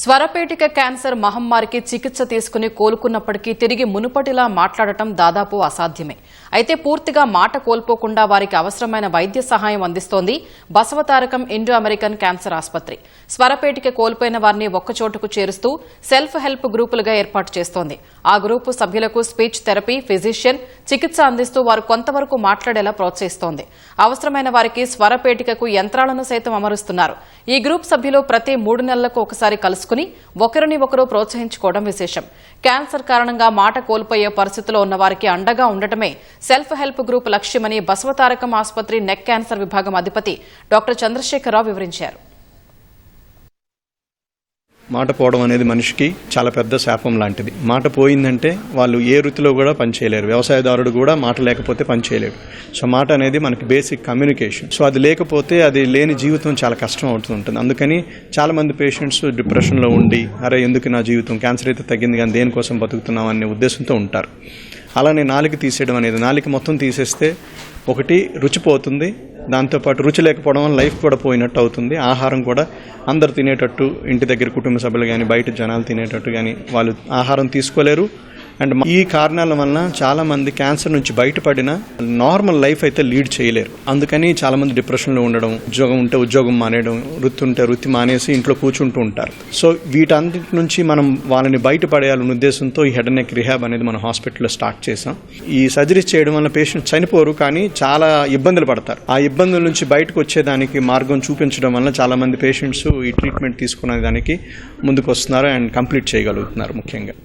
స్వరపేటిక cancer మహమ్మారికి చికిత్స తీసుకుని కోలుకున్నప్పటికీ తిరిగి మునుపటిలా మాట్లాడటం దాదాపు అసాధ్యమే. అయితే పూర్తిగా మాట కోల్పోకుండా వారికి అవసరమైన వైద్య సహాయం అందిస్తోంది బసవతారకం ఇండో అమెరికన్ క్యాన్సర్ ఆసుపత్రి. స్వరపేటిక కోల్పోయిన వారిని ఒక్కచోటుకు చేరుస్తూ సెల్ఫ్ హెల్ప్ గ్రూపులుగా ఏర్పాటు చేస్తోంది. ఆ గ్రూపు సభ్యులకు స్పీచ్ థెరపీ ఫిజిషియన్ చికిత్స అందిస్తూ వారు కొంతవరకు మాట్లాడేలా ప్రోత్సహిస్తోంది. అవసరమైన వారికి స్వరపేటికకు యంత్రాలను సైతం అమరుస్తున్నారు. ఈ గ్రూప్ సభ్యులు ప్రతి మూడు నెలలకు ఒకసారి చేసుకుని ఒకరిని ఒకరు ప్రోత్సహించుకోవడం విశేషం. క్యాన్సర్ కారణంగా మాట కోల్పోయే పరిస్థితిలో ఉన్న వారికి అండగా ఉండటమే సెల్ఫ్ హెల్ప్ గ్రూప్ లక్ష్యమని బసవతారకం ఆసుపత్రి నెక్ క్యాన్సర్ విభాగం అధిపతి డాక్టర్ చంద్రశేఖరరావు వివరించారు. మాట పోవడం అనేది మనిషికి చాలా పెద్ద శాపం లాంటిది. మాట పోయిందంటే వాళ్ళు ఏ వృత్తిలో కూడా పనిచేయలేరు వ్యవసాయదారుడు కూడా మాట లేకపోతే పనిచేయలేడు సో మాట అనేది మనకి బేసిక్ కమ్యూనికేషన్ సో అది లేకపోతే అది లేని జీవితం చాలా కష్టం అవుతుంటుంది అందుకని చాలామంది పేషెంట్స్ డిప్రెషన్లో ఉండి అరే ఎందుకు నా జీవితం క్యాన్సర్ అయితే తగ్గింది కానీ దేనికోసం బతుకుతున్నాం అనే ఉద్దేశంతో ఉంటారు. అలానే నాలుక తీసేయడం అనేది నాలుక మొత్తం తీసేస్తే ఒకటి రుచి పోతుంది దాంతోపాటు రుచి లేకపోవడం వల్ల లైఫ్ కూడా పోయినట్టు అవుతుంది. ఆహారం కూడా అందరు తినేటట్టు ఇంటి దగ్గర కుటుంబ సభ్యులు కానీ బయట జనాలు తినేటట్టు కానీ వాళ్ళు ఆహారం తీసుకోలేరు. అండ్ ఈ కారణాల వలన చాలా మంది క్యాన్సర్ నుంచి బయటపడిన నార్మల్ లైఫ్ అయితే లీడ్ చేయలేరు. అందుకని చాలా మంది డిప్రెషన్లో ఉండడం ఉద్యోగం ఉంటే ఉద్యోగం మానేయడం వృత్తి ఉంటే వృత్తి మానేసి ఇంట్లో కూర్చుంటూ ఉంటారు. సో వీటన్నిటి నుంచి మనం వాళ్ళని బయటపడేయాలనే ఉద్దేశంతో ఈ హెడ్ నెక్ రిహాబ్ అనేది మనం హాస్పిటల్లో స్టార్ట్ చేసాం ఈ సర్జరీస్ చేయడం వల్ల పేషెంట్ చనిపోరు కానీ చాలా ఇబ్బందులు పడతారు. ఆ ఇబ్బందుల నుంచి బయటకు వచ్చేదానికి మార్గం చూపించడం వల్ల చాలా మంది పేషెంట్స్ ఈ ట్రీట్మెంట్ తీసుకునే దానికి ముందుకు వస్తున్నారు అండ్ కంప్లీట్ చేయగలుగుతున్నారు ముఖ్యంగా.